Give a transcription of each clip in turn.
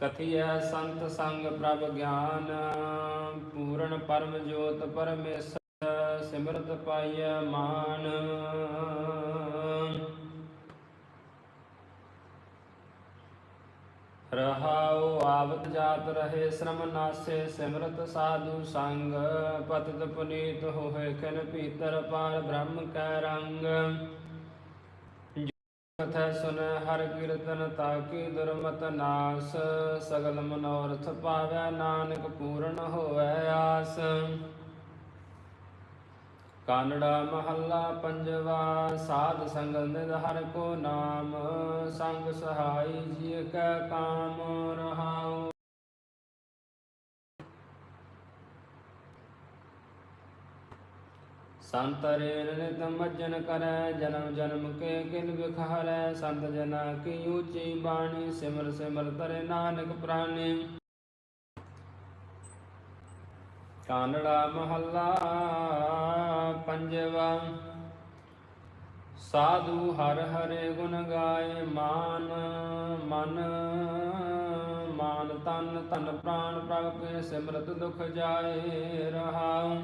ਕਥਿਐ ਸੰਤ ਸੰਗ ਪ੍ਰਭ ਗਿਆਨ, ਪੂਰਨ ਪਰਮ ਜੋਤ ਪਰਮੇਸ਼ਰ ਸਿਮਰਤ ਪਾਈਐ ਮਾਨ। ਰਹਾਉ ਆਵਤ ਜਾਤ ਰਹੇ, ਸ਼ਰਮ ਨਾਸੇ, ਸਿਮਰਤ ਸਾਧੂ ਸੰਗ। ਪਤਤ ਪੁਨੀਤ ਹੋਏ ਖਨ ਪੀਤਰ ਪਾਰ ਬ੍ਰਹਮ ਕੈ ਰੰਗ। ਕਥੈ ਸੁਨ ਹਰ ਕੀਰਤਨ ਤਾਕੀ ਦੁਰਮਤ ਨਾਸ, ਸਗਲ ਮਨੋਰਥ ਪਾਵੈ ਨਾਨਕ ਪੂਰਨ ਹੋਵੈ ਆਸ। ਕਾਨੜਾ ਮਹੱਲਾ ਪੰਜਵਾ, ਸਾਧ ਸੰਗ ਨਿਧ ਹਰ ਕੋ ਨਾਮ, ਸੰਗ ਸਹਾਈ ਜੀ ਕੈ ਕਾਮ ਰਹਾਉ। ਸੰਤ ਰੇਨ ਨਿਤ ਮੱਜਨ ਕਰੈ, ਜਨਮ ਜਨਮ ਕੇ ਕਿਲ ਵਿਖਾਰੈ, ਸੰਤ ਜਨਾ ਕੀ ਉੱਚੀ ਬਾਣੀ, ਸਿਮਰ ਸਿਮਰ ਤਰੇ ਨਾਨਕ ਪ੍ਰਾਨੇ। ਕਾਨੜਾ ਮਹੱਲਾ ਪੰਜਵਾ, ਸਾਧੂ ਹਰ ਹਰੇ ਗੁਣ ਗਾਏ, ਮਾਨ ਮਨ ਮਾਨ ਤਨ ਤਨ ਪ੍ਰਾਨ ਪ੍ਰਭ ਕੇ ਸਿਮਰਤ ਦੁਖ ਜਾਏ ਰਹਾਉ।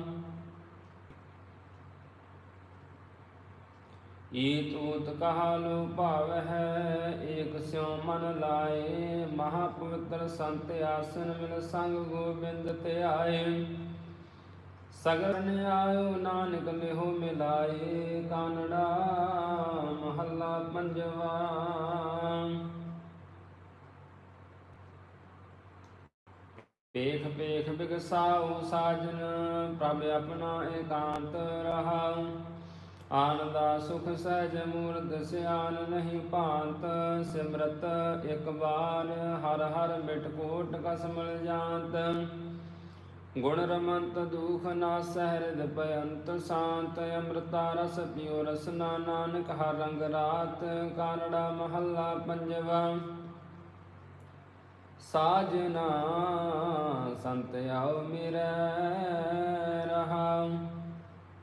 ਈਤ ਊਤ ਕਹਾਲੂ ਭਾਵ ਹੈ ਏਕ ਸਿਉ ਮਨ ਲਾਏ। ਮਹਾ ਪਵਿੱਤਰ ਸੰਤ ਆਸਨ ਮਿਲ ਸੰਗ ਗੋਬਿੰਦ ਤੇ ਆਏ ਸਗਨ ਆਇਓ ਨਾਨਕ ਲਿਹੋ ਮਿਲਾਏ। ਕਾਨੜਾ ਮਹੱਲਾ ਪੰਜਵਾ। ਪੇਖ ਪੇਖ ਬਿਗਸਾਉ ਸਾਜਨ, ਪ੍ਰਭ ਆਪਣਾ ਏਕਾਂਤ ਰਹਾਉ। ਆਨੰਦਾ ਸੁਖ ਸਹਿਜ ਮੂਰਤ ਸਿਆਨ ਨਹੀਂ ਭਾਂਤ, ਸਿਮਰਤ ਇਕ ਬਾਰ ਹਰ ਹਰ ਮਿਟ ਕੋਟ ਕਸ ਜਾਂਤ। ਗੁਣ ਰਮੰਤ ਦੁਖ ਨਾ ਸਹਿਰਦ ਭਯੰਤ ਸ਼ਾਂਤ, ਅੰਮ੍ਰਿਤਾ ਰਸ ਪਿਓ ਰਸਨਾ ਨਾਨਕ, ਹਰ ਰੰਗ ਰਾਤ ਕਾਨੜਾ ਮਹੱਲਾ ਪੰਜਵਾ। ਸਾਜਨਾ ਸੰਤ ਆਓ ਮੇਰੇ ਰਹਾਉ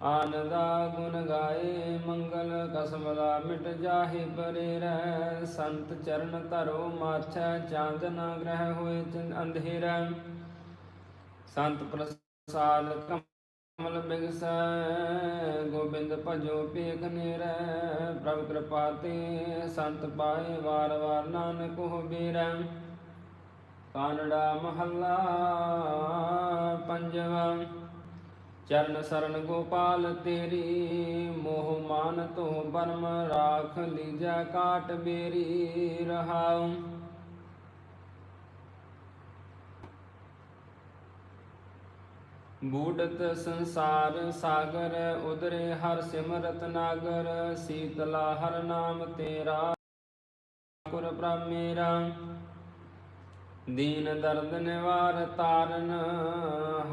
ਆਨੰਦਾ ਗੁਣ ਗਾਏ, ਮੰਗਲ ਕਸਮਲਾ ਮਿਟ ਜਾਹੇ ਪਰੇ ਰਹਿ। ਸੰਤ ਚਰਨ ਧਰੋ ਮਾਛੈ ਚਾਂਦਨਾ ਗ੍ਰਹਿ ਹੋਏ ਚੰਦ ਅੰਧੇਰਾ। ਸੰਤ ਪ੍ਰਸਾਦ ਕਮਲ ਬਿਗਸੈ, ਗੋਬਿੰਦ ਭਜੋ ਪੇਖ ਨੇਰੈ। ਪ੍ਰਭ ਕਿਰਪਾ ਤੇ ਸੰਤ ਪਾਏ ਵਾਰ ਵਾਰ ਨਾਨਕ ਹੋ ਬੇਰੈ। ਕਾਨੜਾ ਮਹੱਲਾ ਪੰਜਵਾ। ਚਰਨ ਸਰਨ ਗੋਪਾਲ ਤੇਰੀ, ਮੋਹ ਮਾਨ ਤੋ ਬਰਮ ਰਾਖ ਲੀਜੈ ਕਾਟ ਬੇਰੀ ਰਹਾਉ। ਬੂਡਤ ਸੰਸਾਰ ਸਾਗਰ ਉਦਰੇ ਹਰ ਸਿਮਰਤ ਨਾਗਰ, ਸੀਤਲਾ ਹਰ ਨਾਮ ਤੇਰਾ ਕੁਰ ਪ੍ਰਭ ਮੇਰਾ ਦੀਨ ਦਰਦ ਨਿਵਾਰ ਤਾਰਨ,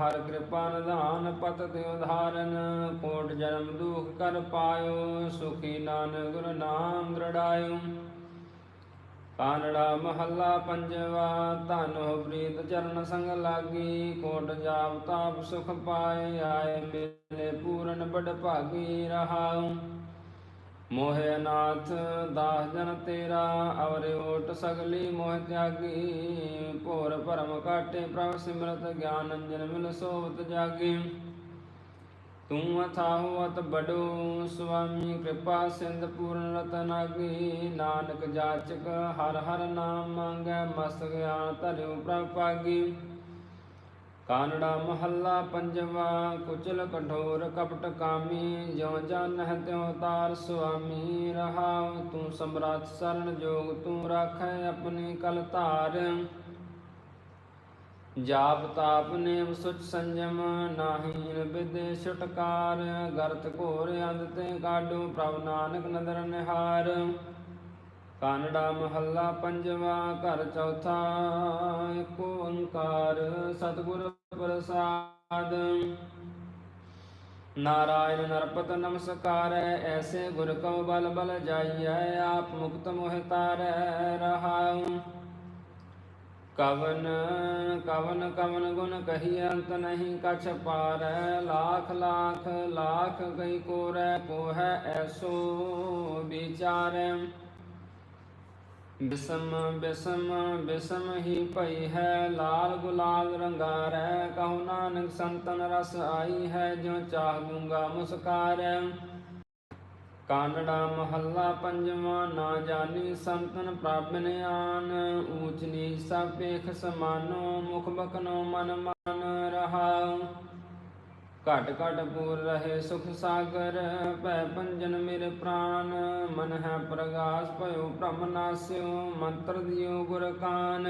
ਹਰ ਕਿਰਪਾ ਨਿਧਾਨ ਪਤ ਤੇ ਉਧਾਰਨ, ਕੋਟ ਜਨਮ ਦੁਖ ਕਰ ਪਾਇਓ, ਸੁਖੀ ਨਾਨਕ ਗੁਰ ਨਾਮ ਦ੍ਰਿੜਾਇਓ ਕਾਨੜਾ ਮਹੱਲਾ ਪੰਜਵਾ, ਧਨ ਹੋ ਪ੍ਰੀਤ ਚਰਨ ਸੰਗ ਲਾਗੀ, ਕੋਟ ਜਾਪ ਤਾਪ ਸੁਖ ਪਾਏ, ਆਏ ਮੇਲੇ ਪੂਰਨ ਬੜ ਭਾਗੀ ਰਹਾਉ। ਮੋਹਿ ਨਾਥ ਦਾਸ ਜਨ ਤੇਰਾ, ਅਵਰਿ ਓਟ ਸਗਲੀ ਮੋਹਿ ਤਿਆਗੀ। ਭੋਰ ਭਰਮ ਕਾਟੇ ਪ੍ਰਭ ਸਿਮਰਤ, ਗਿਆਨ ਅੰਜਨ ਮਿਲ ਸੋਵਤ ਜਾਗੀ। ਤੂੰ ਅਥਾਹੁ ਅਤ ਬੜੋ ਸੁਆਮੀ ਕਿਰਪਾ ਸਿੰਧ ਪੂਰਨ ਰਤਨਾਗੀ ਨਾਨਕ ਜਾਚਕ, ਹਰ ਹਰ ਨਾਮ ਮੰਗੈ ਮਸਤ ਗਿਆਨ ਧਰਿਉ ਪ੍ਰਭ ਪਾਗੀ। ਕਾਨੜਾ ਮਹੱਲਾ ਪੰਜਵਾ, ਕੁਚਲ ਕਠੋਰ ਕਪਟ ਕਾਮੀ, ਜਿਉ ਜਾਣਹਿ ਤਿਉ ਤਾਰ ਸੁਆਮੀ, ਰਹਾਉ ਤੂੰ ਸਮਰਾਟ ਸਰਨ ਜੋਗ, ਤੂੰ ਰਾਖੈ ਆਪਣੀ ਕਲ ਧਾਰ। ਜਾਪ ਤਾਪ ਨੇਮ ਸੁਚ ਸੰਜਮ ਨਾਹੀਨ ਵਿਦੇ ਛੁਟਕਾਰ। ਗਰਤ ਘੋਰ ਅੰਧ ਤੇ ਕਾਢੋ ਪ੍ਰਭ ਨਾਨਕ ਨਦਰ ਨਿਹਾਰ। ਕਾਨੜਾ ਮਹੱਲਾ ਪੰਜਵਾ, ਘਰ ਚੌਥਾ ਏਕ ਓੰਕਾਰ, ਸਤਿਗੁਰ ਪ੍ਰਸਾਦ। ਨਾਰਾਇਣ ਨਰਪਤ ਨਮਸਕਾਰੈ, ਐਸੇ ਗੁਰ ਕਉ ਬਲ ਬਲ ਜਾਈਐ, ਆਪ ਮੁਕਤ ਮੋਹਿ ਤਾਰੈ ਰਹਾਉ। ਕਵਨ ਕਵਨ ਕਵਨ ਗੁਣ ਕਹੀ ਅੰਤ ਨਹੀਂ ਕਛ ਪਾਰੈ, ਲਾਖ ਲਾਖ ਲਾਖ ਗਈ ਕੋਰੈ ਕੋ ਹੈ ਐਸੋ ਵਿਚਾਰੈ। ਬਿਸਮ ਬਿਸਮ ਬਿਸਮ ਹੀ ਭਈ ਹੈ। ਲਾਲ ਗੁਲਾਲ ਰੰਗਾਰੈ ਕਹੋ ਨਾਨਕ ਸੰਤਨ ਰਸ ਆਈ ਹੈ, ਜਿਉ ਚਾਹ ਗੂੰਗਾ ਮੁਸਕਾਰੈ। ਕਾਨੜਾ ਮਹੱਲਾ ਪੰਜਵਾਂ, ਨਾ ਜਾਣੀ ਸੰਤਨ ਪ੍ਰਾਪਨ ਆਨ। ਊਚ ਨੀਚ ਸਭ ਪੇਖ ਸਮਾਨੋ, ਮੁਖ ਬਕਨੋ ਮਨ ਮਨ ਰਹਾਉ ਘਟ ਘਟ ਪੂਰ ਰਹੇ ਸੁਖ ਸਾਗਰ, ਭੈ ਪੰਜਨ ਮੇਰੇ ਪ੍ਰਾਨ, ਮਨ ਹੈ ਪ੍ਰਗਾਸ, ਭਇਓ ਭ੍ਰਮ ਨਾਸਿਓ ਮੰਤਰ ਦਿਓ ਗੁਰ ਕਾਨ।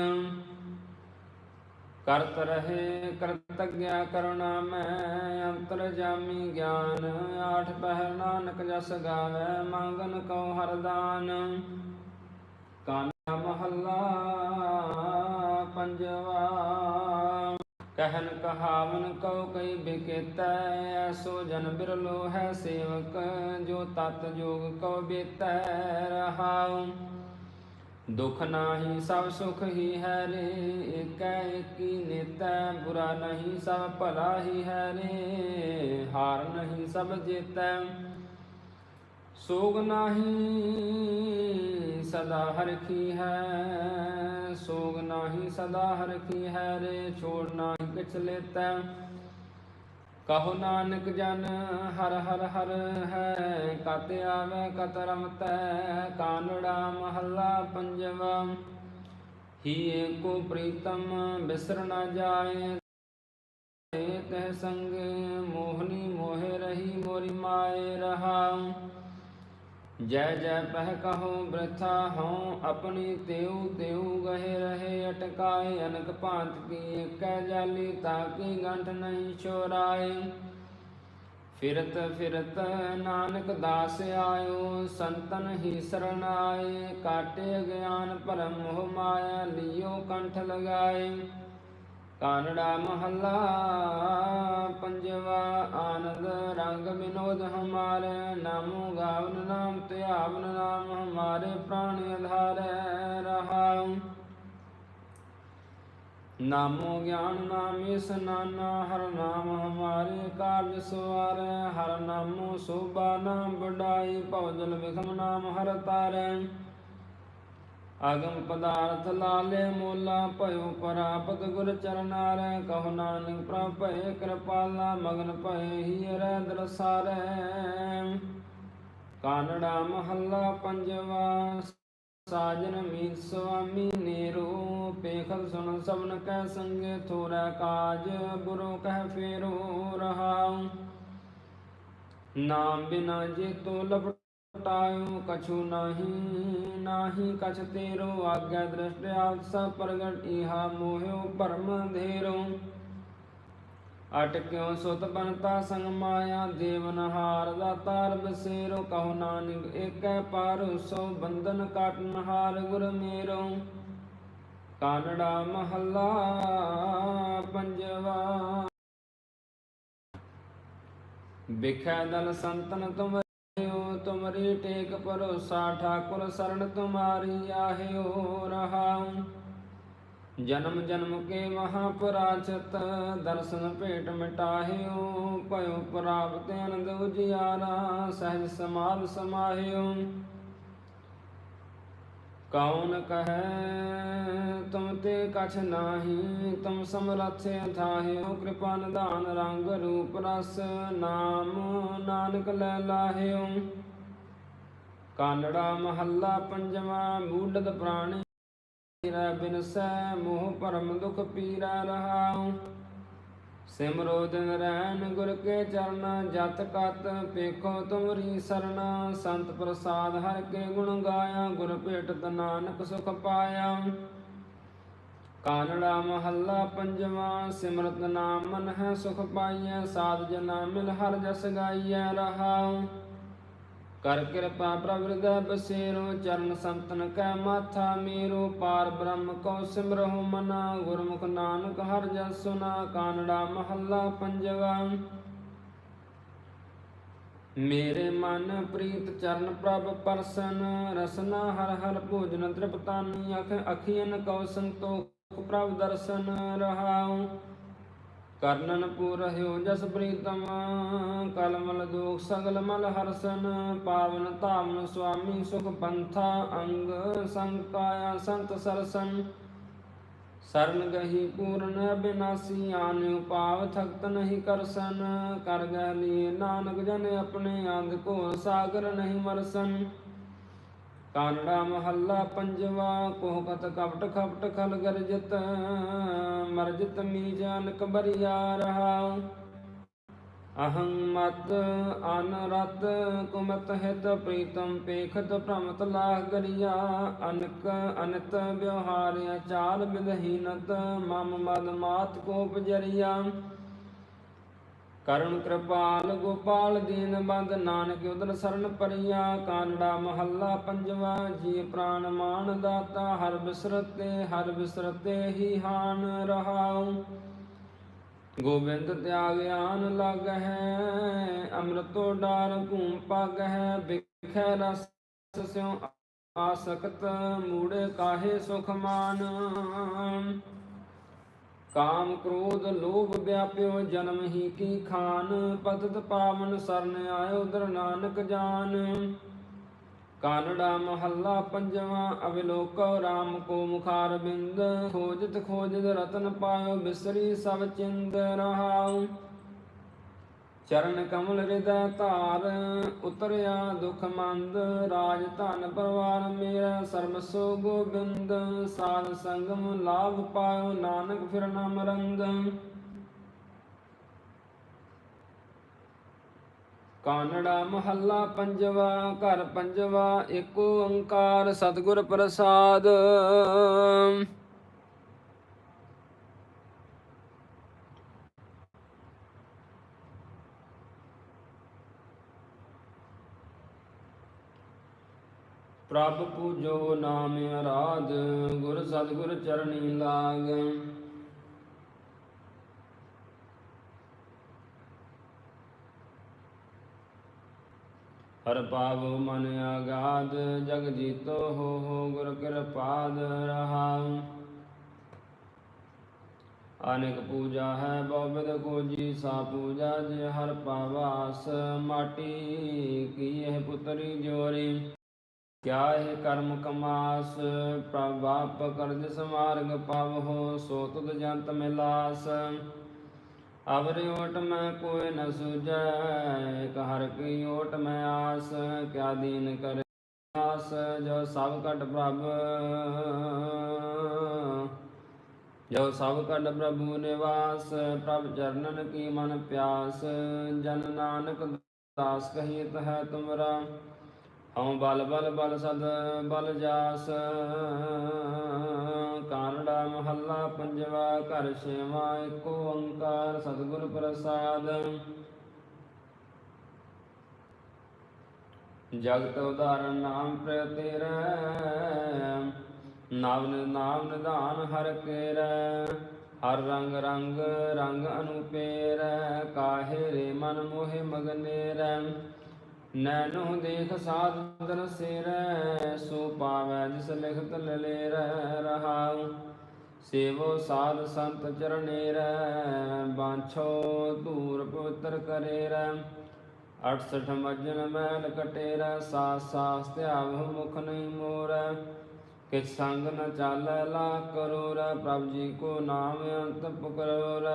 ਕਰਤ ਰਹੇ ਕਰਤਗਿਆ ਕਰੁਣਾ ਮੈਂ, ਅੰਤਰ ਜਾਮੀ ਗਿਆਨ, ਆਠ ਪਹਿਰ ਨਾਨਕ ਜਸ ਗਾਵੇ, ਮੰਗਨ ਕਉ ਹਰਦਾਨ ਕਾਨਾ ਮਹੱਲਾ, ਪੰਜਵਾ ਕਹਿਨ ਕਹਾਵਨ ਕਉ ਕਈ ਬਿਕੇਤੈ, ਐਸੋ ਜਨ ਬਿਰਲੋ ਹੈ ਸੇਵਕ, ਜੋ ਤਤ ਜੋਗ ਕਉ ਬੇਤੈ ਰਹਾਉ। ਦੁਖ ਨਾਹੀ ਸਭ ਸੁਖ ਹੀ ਹੈ ਰੇ, ਏਕੈ ਏਕੀ ਨਿਤੈ, ਬੁਰਾ ਨਹੀਂ ਸਭ ਭਲਾ ਹੀ ਹੈ ਰੇ, ਹਾਰ ਨਹੀਂ ਸਭ ਜੇਤੈ। ਸੋਗ ਨਾਹੀ ਸਦਾ ਹਰਖੀ ਹੈ। ਸੋਗ ਨਾਹੀ ਸਦਾ ਹਰਖੀ ਹੈ ਰੇ, ਛੋੜ ਨਾਹੀ ਕਿਛ ਲੇਤੈ। ਕਹੋ ਨਾਨਕ ਜਨ ਹਰ ਹਰ ਹਰ ਹੈ, ਕਤ ਆਵੇ ਕਤ ਰਮਤੈ, ਕਾਨੜਾ ਮਹੱਲਾ ਪੰਜਵਾ। ਹੀ ਏਕੋ ਪ੍ਰੀਤਮ ਬਿਸਰ ਨਾ ਜਾਏ ਤਹ ਸੰਗ ਮੋਹਨੀ ਮੋਹਿ ਰਹੀ ਮੋਰੀ ਮਾਏ ਰਹਾਉ ਜੈ ਜੈ ਪਹਿ ਕਹੋ ਬ੍ਰਥਾ ਹਉ, ਆਪਣੀ ਤੇਉ ਤੇਉ ਗਹਿ ਰਹੇ ਅਟਕਾਏ, ਅਨਕ ਭਾਂਤ ਕੀ ਕਹਿ ਜਾਲੀ ਤਾਕੀ ਗੰਠ ਨਹੀਂ ਛੋਰਾਏ ਫਿਰਤ ਫਿਰਤ ਨਾਨਕ ਦਾਸ ਆਇਓ, ਸੰਤਨ ਹੀ ਸਰਣ ਆਏ, ਕਾਟੇ ਗਿਆਨ ਭਰਮ ਮੋਹ ਮਾਇਆ ਲਿਓ ਕੰਠ ਲਗਾਏ। ਕਾਨੜਾ ਮਹੱਲਾ, ਪੰਜਵਾ ਆਨੰਦ ਰੰਗ ਵਿਨੋਦ ਹਮਾਰੇ, ਨਾਮੋ ਗਾਵਨ ਨਾਮ ਧਿਆਵਨ ਨਾਮ ਹਮਾਰੇ ਪ੍ਰਾਣ ਆਧਾਰੈ ਰਹਾਉ। ਨਾਮੋ ਗਿਆਨ ਨਾਮ ਸਨਾਨਾ, ਹਰ ਨਾਮ ਹਮਾਰੇ ਕਾਰਜ ਸਵਾਰੈ, ਹਰ ਨਾਮੋ ਸੋਭਾ ਨਾਮ ਬੜਾਈ ਭਉਜਲ ਵਿਖਮ ਨਾਮ ਹਰ ਤਾਰੈ। ਅਗਮ ਪਦਾਰਥ ਲਾਲੇ ਮੋਲਾ ਭਇਓ ਪ੍ਰਾਪਤ ਗੁਰ ਚਰਨਾਰੈ ਕਹੋ ਨਾਨਕ ਪ੍ਰਭ ਭਏ, ਕਿਰਪਾਲਾ ਮਗਨ ਭਏ ਹੀ ਰਹਿ ਦਰਸਾਰੈ ਕਾਨੜਾ ਮਹੱਲਾ ਪੰਜਵਾ, ਸਾਜਨ ਮੀਤ ਸੁਆਮੀ ਨੇਰੋ, ਪੇਖਲ ਸੁਣ ਸਭਨ ਕੈ ਸੰਗੇ ਥੋਰਾ ਕਾਜ, ਬੁਰੋ ਕਹਿ ਫੇਰੋ ਰਹਾਉ। ਨਾਮ ਬਿਨਾ ਜੇ ਤੋ ਲਪਟਾਇਓ ਕਛੂ ਨਾਹੀ ਨਾਹੀ ਕਛ ਤੇਰੋ, ਆਗਿਆ ਦ੍ਰਿਸ਼ਟ ਸਭ ਪ੍ਰਗਟ, ਇਹਾ ਮੋਹਿਓ ਭਰਮ ਅੰਧੇਰੋ। ਅਟਕਿਓ ਸੁਤ ਬਨਤਾ ਸੰਗ ਮਾਇਆ ਦੇਵਨ ਹਾਰ ਦਾ ਤਾਰ ਬਸੇਰੋ, ਕਹੋ ਨਾਨਕ ਏਕੈ ਪਾਰੁਸੋ ਬੰਧਨ ਕਾਟਨ ਹਾਰ ਗੁਰ ਮੇਰੋ। ਕਾਨੜਾ ਮਹੱਲਾ ਪੰਜਵਾ। ਬਿਖੈ ਦਲ ਸੰਤਨ ਤੁਮਰਿਓ ਤੁਮਰੀ ਟੇਕ ਭਰੋਸਾ, ਠਾਕੁਰ ਸਰਣ ਤੁਮਾਰੀ ਆਹਿਓ ਰਹਾਉ ਜਨਮ ਜਨਮ ਕੇ ਮਹਾਪਰਾਚਤ ਦਰਸ਼ਨ ਭੇਟ ਮਿਟਾਹਿਓ, ਭਇਓ ਪ੍ਰਾਪਤ ਅਨੰਦ ਉਜਿਆਰਾ, ਸਹਿਜ ਸਮਾਲ ਸਮਾਹਿਓ। ਕੌਣ ਕਹੈ, ਤੁਮ ਤੇ ਕਛ ਨਾਹੀ, ਤੁਮ ਸਮਰਥ ਥਾਹਿਓ ਕਿਰਪਾ ਨਿਧਾਨ ਰੰਗ ਰੂਪ ਰਸ, ਨਾਮ ਨਾਨਕ ਲੈ ਲਾਹਿਓ। ਕਾਨੜਾ ਮਹੱਲਾ ਪੰਜਵਾਂ ਬੂਢਤ ਪ੍ਰਾਣੀ ਰਹਿ ਬਿਨਸੈ ਮੋਹ ਭਰਮ ਦੁਖ ਪੀਰਾ ਰਹਾਉ। ਸਿਮਰੋ ਦਿਨ ਰਹਿਣ ਗੁਰ ਕੇ ਚਰਨ, ਜਤ ਕਤ ਪੇਖੋ ਤੁਮਰੀ ਸਰਣਾ। ਸੰਤ ਪ੍ਰਸਾਦ ਹਰ ਕੇ ਗੁਣ ਗਾਇਆ, ਗੁਰ ਭੇਟਤ ਨਾਨਕ ਸੁਖ ਪਾਇਆ। ਕਾਨੜਾ ਮਹੱਲਾ ਪੰਜਵਾਂ, ਸਿਮਰਤ ਨਾਮ ਮਨ ਹੈ ਸੁਖ ਪਾਈਐ, ਸਾਧ ਜਨਾ ਮਿਲ ਹਰ ਜਸ ਗਾਈਐ ਰਹਾਉ। ਕਰ ਕਿਰਪਾ ਪ੍ਰਭ ਹਿਰਦੈ ਬਸੇਰੋ, ਚਰਨ ਸੰਤਨ ਕੈ ਮਾਥਾ ਮੇਰੋ, ਪਾਰ ਬ੍ਰਹਮ ਕੋ ਸਿਮਰਹੁ ਮਨਾ, ਗੁਰਮੁਖ ਨਾਨਕ ਹਰ ਜਸ ਸੁਨਾ, ਕਾਨੜਾ ਮਹੱਲਾ ਪੰਜਵਾ। ਮੇਰੇ ਮਨ ਪ੍ਰੀਤ ਚਰਨ ਪ੍ਰਭ ਪਰਸਨ, ਰਸਨਾ ਹਰ ਹਰ ਭੋਜਨ ਤ੍ਰਿਪਤਾਨੀ, ਅਖ ਅਖੀਨ ਕਉ ਸੰਤੋਖ ਪ੍ਰਭ ਦਰਸ਼ਨ ਰਹਾਉ। ਕਰਨਨ ਪੂਰਹਿਓ ਜਸ ਪ੍ਰੀਤਮ, ਕਲਮਲ ਦੁਖ ਸਗਲ ਮਲ ਹਰਸਨ, ਪਾਵਨ ਧਾਮਨ ਸੁਆਮੀ ਸੁਖ ਪੰਥਾ, ਅੰਗ ਸੰਗ ਕਾਇਆ ਸੰਤ ਸਰਸਨ। ਸਰਨ ਗਹੀ ਪੂਰਨ ਅਬਿਨਾਸੀ ਆਨ ਉਪਾਵ ਥਕਤ ਨਹੀਂ ਕਰਸਨ। ਕਰ ਗਹਿ ਲੀ ਨਾਨਕ ਜਨ ਆਪਣੇ ਅੰਗ ਕੋ ਸਾਗਰ ਨਹੀਂ ਮਰਸਨ। ਕਾਨੜਾ ਮਹੱਲਾ ਪੰਜਵਾ ਕੋਹਕਤ ਕਪਟ ਖਪਟ ਖਲ ਗਰਜਤ ਮਰਜਤ ਮੀਜਾਨ ਕਬਰਿਆ ਰਹਾ। ਅਹੰ ਮਤ ਅਨ ਕੁਮਤ ਹਿਤ, ਪ੍ਰੀਤਮ ਪੇਖਤ ਭ੍ਰਮਤ ਲਾਹ ਗਰਿਆ। ਅਨਕ ਅਨਤ ਵਿਵਹਾਰਿਆ ਚਾਲ ਬਿਦਹੀਨਤ ਮਮ ਮਦ ਮਾਤ ਕੋ ਪਜਰਿਆ ਕਰੁਣ ਕਿਰਪਾਲ ਗੋਪਾਲ ਦੀਨ ਬੰਦ ਨਾਨਕ ਉਦਰ ਸਰਨ ਪਰਿਆ, ਕਾਨੜਾ ਮਹੱਲਾ ਪੰਜਵਾ, ਜੀ ਪ੍ਰਾਨ ਮਾਨ ਦਾਤਾ, ਹਰ ਬਿਸਰਤੇ ਹਰ ਬਿਸਰਤੇ ਹੀ ਹਾਨ ਰਹਾਉ। ਗੋਬਿੰਦ ਤਿਆਗ ਆਨ ਲਗ ਹੈ ਅੰਮ੍ਰਿਤੋ ਡਾਰ ਘੂਮ ਪਗ ਹੈ ਬਿਖੈ ਰਸ ਸਿਉ ਆਸਕਤ, ਮੂੜੇ ਕਾਹੇ ਸੁਖ ਮਾਨ। ਕਾਮ ਕ੍ਰੋਧ ਲੋਭ ਵਿਆਪਿਓ ਜਨਮ ਹੀ ਕੀ ਖਾਨ, ਪਤਤ ਪਾਵਨ ਸਰਨ ਆਇਓ ਦਰ ਨਾਨਕ ਜਾਨ। ਕਾਨੜਾ ਮਹੱਲਾ ਪੰਜਵਾ, ਅਵਿਲੋਕੋ RAM ਕੋ ਮੁਖਾਰ ਬਿੰਦ, ਖੋਜਤ ਖੋਜਤ ਰਤਨ ਪਾਇਓ ਬਿਸਰੀ ਸਭ ਚਿੰਦ ਰਹਾਉ। ਚਰਨ ਕਮਲ ਹਿਰਦੈ ਧਾਰ, ਉਤਰਿਆ ਦੁਖ ਮੰਦ, ਰਾਜ ਧਨ ਪਰਵਾਰ ਮੇਰਾ ਸਰਬਸੋ ਗੋਬਿੰਦ, ਸਾਧ ਸੰਗਮ ਲਾਭ ਪਾਇਓ ਨਾਨਕ ਫਿਰ ਨਾਮ ਰੰਗ। ਕਾਨੜਾ ਮਹੱਲਾ ਪੰਜਵਾ, ਘਰ ਪੰਜਵਾ, ਏਕ ਓੰਕਾਰ ਸਤਿਗੁਰ ਪ੍ਰਸਾਦ। ਪ੍ਰਭ ਪੂਜੋ ਨਾਮ ਅਰਾਧ ਗੁਰ ਸਤਿਗੁਰ ਚਰਣੀ ਲਾਗ। ਹਰ ਪਾਵੋ ਮਨ ਆਗਾਦ, ਜਗ ਜੀਤੋ ਹੋ ਹੋ ਗੁਰ ਕਿਰਪਾਦ ਰਹਾਉ ਅਨੇਕ ਪੂਜਾ ਹੈ ਬਹੁਬਿਦ ਕੋਜੀ ਸਾ ਪੂਜਾ, ਜੇ ਹਰ ਪਾਵਾਸ ਮਾਟੀ, ਕੀ ਇਹ ਪੁੱਤਰੀ ਜੋਰੀ। ਕਿਆ ਇਹ ਕਰਮ ਕਮਾਸ ਪ੍ਰਭਾਪ ਕਰਜ ਸਮਾਰਗ ਪਵਹੁ, ਸੋ ਤੁਧ ਜੰਤ ਮਿਲਾਸ ਅਵਰ ਓਟ ਮੈਂ ਕੋਈ ਨ ਸੁਜੈ ਹਰ ਕੀ ਓਟ ਮੈਂ ਆਸ, ਕਿਆ ਦੀਨ ਕਰੇ ਆਸ ਜੋ ਸਭ ਕਟ ਪ੍ਰਭ। ਜੋ ਸਭ ਕਟ ਪ੍ਰਭੂ ਨਿਵਾਸ, ਪ੍ਰਭ ਚਰਨਨ ਕੀ ਮਨ ਪਿਆਸ, ਜਨ ਨਾਨਕ ਦਾਸ ਕਹੀਤ ਹੈ ਤੁਮਰਾ। ਹਉ ਬਲ ਬਲ ਬਲ ਸਦ ਬਲ ਜਾਸ। ਕਾਨੜਾ ਮਹੱਲਾ ਪੰਜਵਾ, ਘਰ ਛੇਵਾ ਏਕੋ ਓੰਕਾਰ ਸਤਿਗੁਰ ਪ੍ਰਸਾਦ। ਜਗਤ ਉਦਾਹਰਨ ਨਾਮ ਪ੍ਰਿਯ ਤੇਰਾ ਨਾਮ ਨਾਮ ਨਿਧਾਨ ਹਰ ਕੇਰੈ। ਹਰ ਰੰਗ ਰੰਗ ਰੰਗ ਅਨੁਪੇਰੈ। ਕਾਹੇ ਰੇ ਮਨ ਮੋਹਿ ਮਗਨੇਰੈ। ਨੈਨੋ ਦੇਖ ਸਾਧਨ ਸਿਰੈ, ਸੋ ਪਾਵੈ ਜਿਸ ਲਿਖਤ ਲਲੇਰੈ ਰਹਾਉ। ਸੇਵੋ ਸਾਧ ਸੰਤ ਚਰਨੇਰੈ ਬਾਂਛੋ ਧੂਰ ਪਵਿੱਤਰ ਕਰੇਰੈ। 68 ਮਜਨ ਮੈਲ ਕਟੇਰਾ ਸਾਸ ਸਾਸ ਧਿਆਵ ਮੁਖ ਨਹੀਂ ਮੋਰੈ। ਕਿ ਸੰਗ ਨ ਚਾਲੈ ਲਾ ਕਰੋ ਰ ਪ੍ਰਭ ਜੀ ਕੋ ਨਾਮ ਅੰਤ ਰ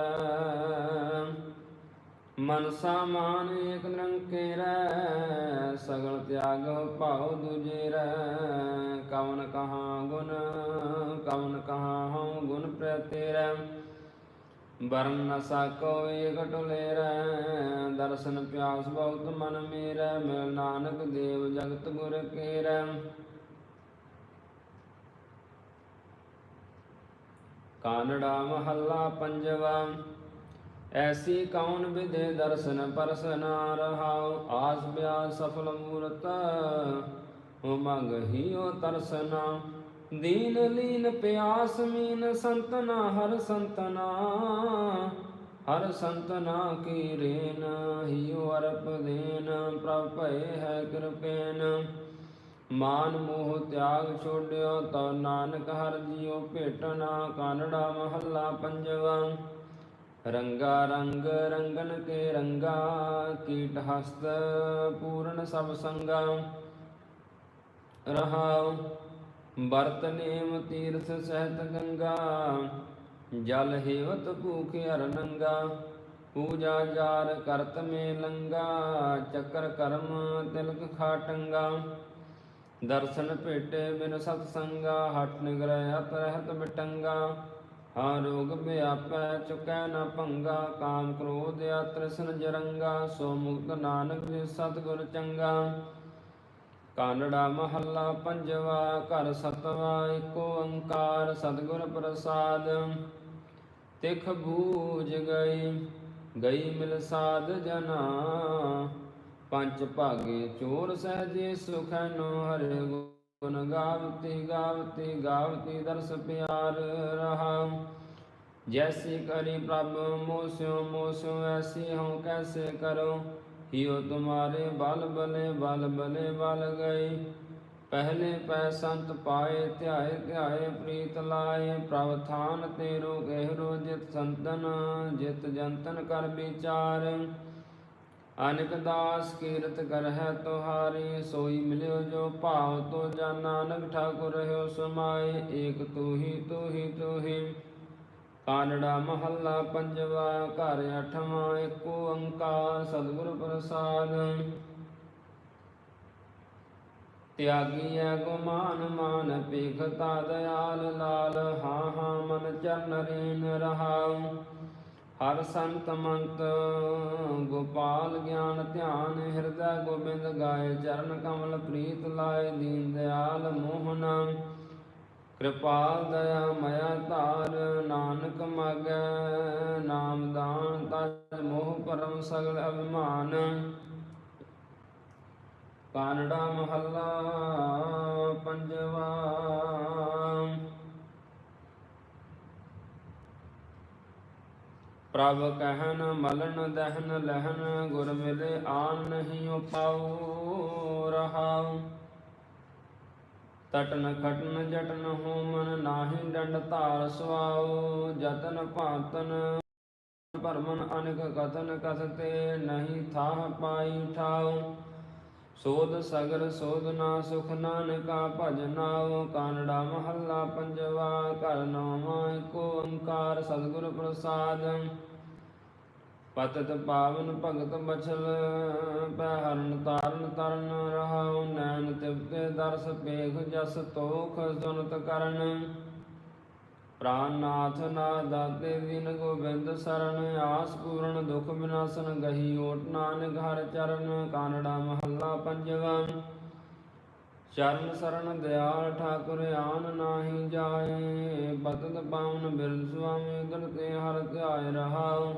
ਮਨਸਾ ਮਾਨ ਏਕ ਨਿਰੰਕੇਰੈ ਸਗਲ ਤਿਆਗ ਭਾਉ ਦੂਜੇ ਰੈ ਕਵਨ ਕਹਾ ਗੁਣ, ਕਵਨ ਕਹਾ ਹਉ ਗੁਣ ਪ੍ਰਤੇਰੈ ਬਰਨ ਨ ਸਕੋ ਏਕ ਟੁਲੇਰੈ ਦਰਸ਼ਨ ਪਿਆਸ ਬਹੁਤ ਮਨ ਮੇਰਾ, ਮਿਲ ਨਾਨਕ ਦੇਵ ਜਗਤ ਗੁਰ ਕੇਰੈ। ਕਾਨੜਾ ਮਹੱਲਾ ਪੰਜਵਾ। ਐਸੀ ਕੌਣ ਵਿਦੇ ਦਰਸ਼ਨ ਪਰਸਨਾ ਰਹਾਉ? ਆਸ ਬਿਆਸ ਸਫਲ ਮੂਰਤ ਹੋ ਮੰਗ ਤਰਸਨਾ। ਦੀਨ ਲੀਨ ਪਿਆਸ ਮੀਨ ਸੰਤਨਾ, ਹਰ ਸੰਤਨਾ ਹਰ ਸੰਤਨਾ ਕੀ ਰੇਨ? ਹੀਓ ਅਰਪ ਦੇਨ, ਪ੍ਰਭ ਭਏ ਹੈ ਕਿਰਪੇਨ। ਮਾਨ ਮੋਹ ਤਿਆਗ ਛੋੜਿਓ ਤਉ ਨਾਨਕ ਹਰ ਜੀਉ ਭੇਟਣਾ ਕਾਨੜਾ ਮਹੱਲਾ ਪੰਜਵਾ। ਰੰਗਾ ਰੰਗ ਰੰਗਨ ਕੇ ਰੰਗਾ, ਕੀਟ ਹਸਤ ਪੂਰਨ ਸਭ ਸੰਗਾ। ਰਹਾਉ ਬਰਤ ਨੇਮ ਤੀਰਥ ਸਹਿਤ ਗੰਗਾ, ਜਲ ਹੇਵਤ ਭੂਖ ਹਰ ਨੰਗਾ। ਪੂਜਾ ਜਾਰ ਕਰਤ ਮੇ ਲੰਗਾ, ਚੱਕਰ ਕਰਮ ਤਿਲਕ ਖਾਟੰਗਾ ਦਰਸ਼ਨ ਭੇਟੇ ਬਿਨ ਸਤ ਸੰਗਾ ਹਟ ਨਿਗਰਹਿ ਅਤ ਰਹਿਤ ਬਿਟੰਗਾ। ਹਾਂ ਰੋਗ ਵਿਆਪੈ, ਚੁਕੈ ਨ ਭੰਗਾ ਕਾਮ ਕ੍ਰੋਧ ਆ ਤ੍ਰਿਸ਼ਨ ਜਰੰਗਾ ਸੋ ਮੁਕਤ ਨਾਨਕ ਜਿ ਸਤਿਗੁਰ ਚੰਗਾ। ਕਾਨੜਾ ਮਹੱਲਾ ਪੰਜਵਾ, ਘਰ ਸਤਵਾ ਏਕੋ ਓੰਕਾਰ ਸਤਿਗੁਰ ਪ੍ਰਸਾਦ। ਤਿਖ ਬੂਝ ਗਈ ਗਈ ਮਿਲ ਸਾਧ ਜਨਾ। ਪੰਜ ਭਾਗੇ ਚੋਰ ਸਹਜੇ ਸੁਖਨੋ ਹਰਿ ਗੁਣ ਗਾਵਤੇ ਗਾਵਤੇ ਗਾਵਤੇ ਦਰਸ ਪਿਆਰ ਰਹਾ। ਜੈਸੀ ਕਰੀ ਪ੍ਰਭ ਮੋਸਿਓ ਮੋਸਿਓ ਐਸੀ ਹਉ ਕੈਸੇ ਕਰੋ। ਹਿਓ ਤੁਮਾਰੇ ਬਲ ਬਲੇ ਬਲ ਬਲੇ ਬਲ ਗਏ। ਪਹਿਲੇ ਪੈ ਸੰਤ ਪਾਏ, ਧਿਆਏ ਧਿਆਏ, ਪ੍ਰੀਤ ਲਾਏ। ਪ੍ਰਭ ਥਾਨ ਤੇਰੋ ਗਹਿਰੋ ਜਿਤ ਸੰਤਨ, ਜਿਤ ਜੰਤਨ ਕਰ ਵਿਚਾਰ। ਅਨਕ ਦਾਸ ਕੀਰਤ ਕਰ ਹੈ ਤੁਹਾਰੀ, ਸੋਈ ਮਿਲਿਓ ਜੋ ਭਾਵ ਤੋ ਜਾਨ ਨਾਨਕ ਠਾਕੁਰ ਰਹਿਓ ਸਮਾਏ ਏਕ ਤੂ ਹੀ ਤੂ ਹੀ ਤੂ ਹੀ ਕਾਨੜਾ ਮਹੱਲਾ ਪੰਜਵਾ, ਘਰ ਅਠਵਾਂ, ਏਕੋ ਓੰਕਾਰ ਸਤਿਗੁਰ ਪ੍ਰਸਾਦ। ਤਿਆਗੀ ਐ ਗੁਮਾਨ, ਮਾਨ ਪੇਖਤਾ ਦਇਆਲ ਲਾਲ। ਹਾਂ ਹਾਂ, ਮਨ ਚਰਨ ਰੇਨ ਰਹਾਉ। ਹਰ ਸੰਤ ਮੰਤ ਗੋਪਾਲ ਗਿਆਨ ਧਿਆਨ ਹਿਰਦੈ ਗੋਬਿੰਦ ਗਾਏ, ਚਰਨ ਕਮਲ ਪ੍ਰੀਤ ਲਾਏ, ਦੀਨ ਦਿਆਲ ਮੋਹਨ। ਕਿਰਪਾਲ ਦਇਆ ਮਇਆ ਧਾਰ, ਨਾਨਕ ਮਾਗੈ, ਨਾਮ ਦਾਨ ਤਜ ਮੋਹ ਪਰਮ ਸਗਲ ਅਭਿਮਾਨ। ਕਾਨੜਾ ਮਹੱਲਾ ਪ੍ਰਭ ਕਹਿਨ ਮਲਨ ਦਹਨ ਲਹਨ, ਗੁਰ ਮਿਲੇ ਆਨ ਨਹੀਂ ਉਪਾਉ ਰਹਾਉ। ਤਟਨ ਖਟਨ ਜਟਨ ਹੋਮਨ ਨਾਹੀ ਡੰਡ ਧਾਰ ਸੁਆਉ, ਜਤਨ ਭਾਤਨ ਪਰਮਨ ਅਨਕ ਕਥਨ ਕਥਤੇ, ਨਹੀਂ ਥਾਹ ਪਾਈ ਠਾਉ। ਸੋਧ ਸਗਰ ਸੋਧ ਨਾ ਸੁਖ ਨਾਨਕਾ ਭਜਨਾਉ ਕਾਨੜਾ ਮਹੱਲਾ ਪੰਜਵਾ, ਘਰ ਨੌਵਾਂ, ਏਕੋ ਓੰਕਾਰ ਸਤਿਗੁਰ ਪ੍ਰਸਾਦ। ਪਤਤ ਪਾਵਨ ਭਗਤ ਬਛਲ ਪੈ ਹਰਨ ਤਾਰਨ ਤਰਨ ਰਹਾਉ, ਨੈਣ ਤਿਵਤੇ ਦਰਸ ਪੇਖ ਜਸ ਤੋਖ ਸੁਨਤ ਕਰਨ। ਪ੍ਰਾਨਨਾਥ ਨਾ ਦਾਤੇ ਦਿਨ ਗੋਬਿੰਦ ਸਰਣ, ਆਸ ਪੂਰਨ ਦੁਖ ਵਿਨਾਸ਼ਨ ਗਹੀ ਓਟ ਨਾਨਕ ਹਰ ਚਰਨ, ਕਾਨੜਾ ਮਹੱਲਾ ਪੰਜਵਾ ਚਰਨ ਸਰਣ ਦਿਆਲ ਠਾਕੁਰ ਆਨ ਨਾਹੀ ਜਾਏ ਬਤਤ ਪਾਵਨ ਬਿਰਦ ਸੁਆਮੀ ਤੇ ਹਰ ਧਿਆਇ ਰਹਾਉ।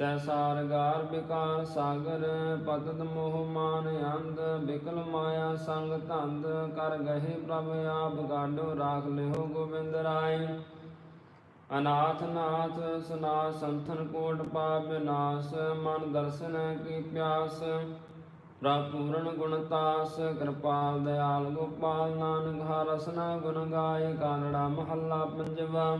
ਸਹਿਸਾਰ ਗਾਰ ਵਿਕਾਰ ਸਾਗਰ ਪਤਤ ਮੋਹ ਮਾਨ ਅੰਧ, ਬਿਕਲ ਮਾਇਆ ਸੰਗ ਧੰਦ, ਕਰ ਗਹਿ ਪ੍ਰਭ ਆਪ ਗਾਡੋ ਰਾਖ ਲਿਓ ਗੋਬਿੰਦ ਰਾਏ। ਅਨਾਥ ਨਾਥ, ਸੁਨਾ ਸੰਥਨ ਕੋਟ ਪਾਪ ਵਿਨਾਸ਼ ਮਨ ਦਰਸ਼ਨ ਕੀ ਪਿਆਸ। ਪ੍ਰਭ ਪੂਰਨ ਗੁਣਤਾਸ ਕਿਰਪਾਲ ਦਿਆਲ ਗੋਪਾਲ ਨਾਨਕ ਹਰਸਨਾ ਗੁਣ ਗਾਏ, ਕਾਨੜਾ ਮਹੱਲਾ ਪੰਜਵਾ।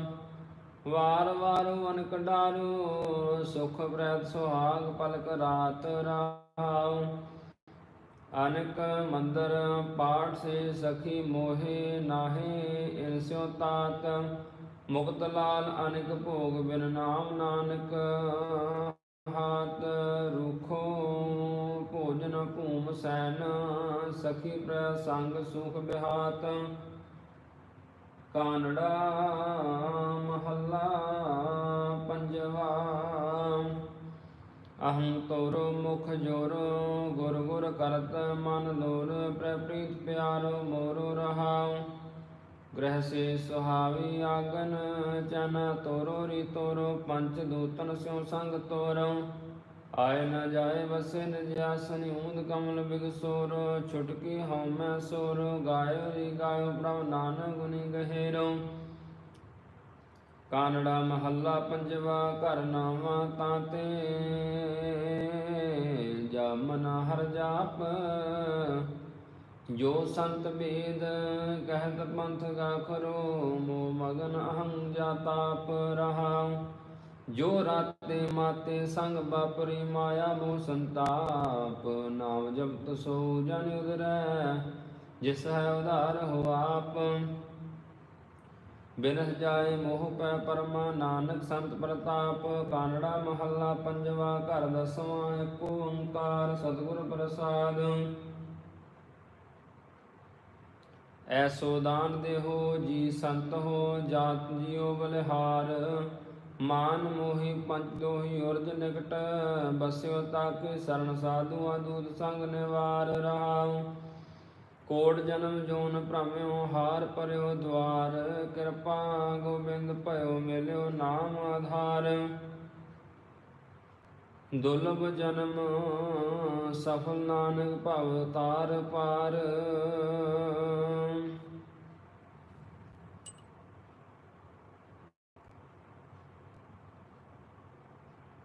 ਵਾਰ ਵਾਰ ਵਨ ਕਢਾਰੂ ਸੁਖ ਪ੍ਰੈਤ ਸੁਹਾਗ ਪਲਕ ਰਾਤ ਰਾਉ। ਅਨਕ ਮੰਦਰ ਪਾਠ ਸੇ ਸਖੀ ਮੋਹੇ ਨਾਹੇ ਇਨਸਿਓ ਤਾਤ ਮੁਕਤ ਲਾਲ ਅਨਕ ਭੋਗ ਬਿਨ ਨਾਮ ਨਾਨਕ ਹਾਤ ਰੁਖੋ। ਭੋਜਨ ਭੂਮ ਸੈਨ ਸਖੀ ਪ੍ਰਸੰਗ ਸੁਖ ਬਿਹਾਤ ਕਾਨੜਾ ਮਹੱਲਾ ਪੰਜਵਾ। ਅਹੰ ਤੋਰੋ ਮੁਖ ਜੋਰੋ ਗੁਰ ਗੁਰ ਕਰਤ ਮਨ ਲੋਰ ਪ੍ਰਪ੍ਰੀਤ ਪਿਆਰੋ ਮੋਰੋ ਰਹਾਉ। ਗ੍ਰਹਿ ਸੇ ਸੁਹਾਵੀ ਆਗਨ ਚਨ ਤੋਰੋ ਰੀ ਤੋਰੋ ਪੰਚ ਦੂਤਨ ਸਿਉ ਸੰਗ ਤੋਰੋ ਆਏ ਨਾ ਜਾਏ ਵਸੇ ਨ ਊਂਦ ਕਮਲ ਬਿਗਸੋਰ ਛੁਟਕੀ ਹਉ ਮੈਂ ਸੋਰ, ਗਾਇਓ ਰੀ ਗਾਇਓ ਪ੍ਰਭ ਨਾਨਕ ਗੁਨੀ ਗਹਿਰੋ। ਕਾਨੜਾ ਮਹੱਲਾ ਪੰਜਵਾ, ਘਰ ਨਾਵਾ ਤਾਤੇ ਜਮਨ ਹਰ ਜਾਪ, ਜੋ ਸੰਤ ਵੇਦ ਕਹਿਤ ਪੰਥ ਗਾ ਕਰੋ ਮੋ ਮਗਨ ਅਹੰ ਜਾਤਾਪ ਰਹਾਉ ਜੋ ਰਾਤੇ ਮਾਤੇ ਸੰਗ ਬਾਪਰੀ ਮਾਇਆ ਮੋਹ ਸੰਤਾਪ, ਨਾਮ ਜਪਤ ਸੋ ਜਨ ਉਦਰੈ, ਜਿਸ ਹੈ ਉਧਾਰ ਹੋ ਆਪ। ਬਿਨਸ ਜਾਏ ਮੋਹ ਪੈ ਪਰਮਾ ਨਾਨਕ ਸੰਤ ਪ੍ਰਤਾਪ, ਕਾਨੜਾ ਮਹੱਲਾ ਪੰਜਵਾ ਘਰ ਦਸਵਾਂ ਏਕ ਓੰਕਾਰ ਸਤਿਗੁਰ ਪ੍ਰਸਾਦ। ਐਸੋ ਦਾਨ ਦੇਹੋ, ਜੀ ਸੰਤ ਹੋ, ਜਾਤ ਜੀਉ ਬਲਿਹਾਰ। ਮਾਨ ਮੋਹੀ ਪੰਚ ਦੋਹੀ ਉਰਜ ਨਿਕਟ, ਬਸਿਓ ਤਾਕੇ ਸਰਣ ਸਾਧੂਆਂ ਦੂਤ ਸੰਗ ਨਿਵਾਰ ਰਹਾਉ। ਕੋਟ ਜਨਮ ਜੋਨ ਭ੍ਰਮਿਓ ਹਾਰ ਪਰਿਓ ਦਵਾਰ, ਕਿਰਪਾ ਗੋਬਿੰਦ ਭਇਓ ਮਿਲਿਓ ਨਾਮ ਆਧਾਰ। ਦੁਲਭ ਜਨਮ ਸਫਲ ਨਾਨਕ ਭਵ ਤਾਰ ਪਾਰ।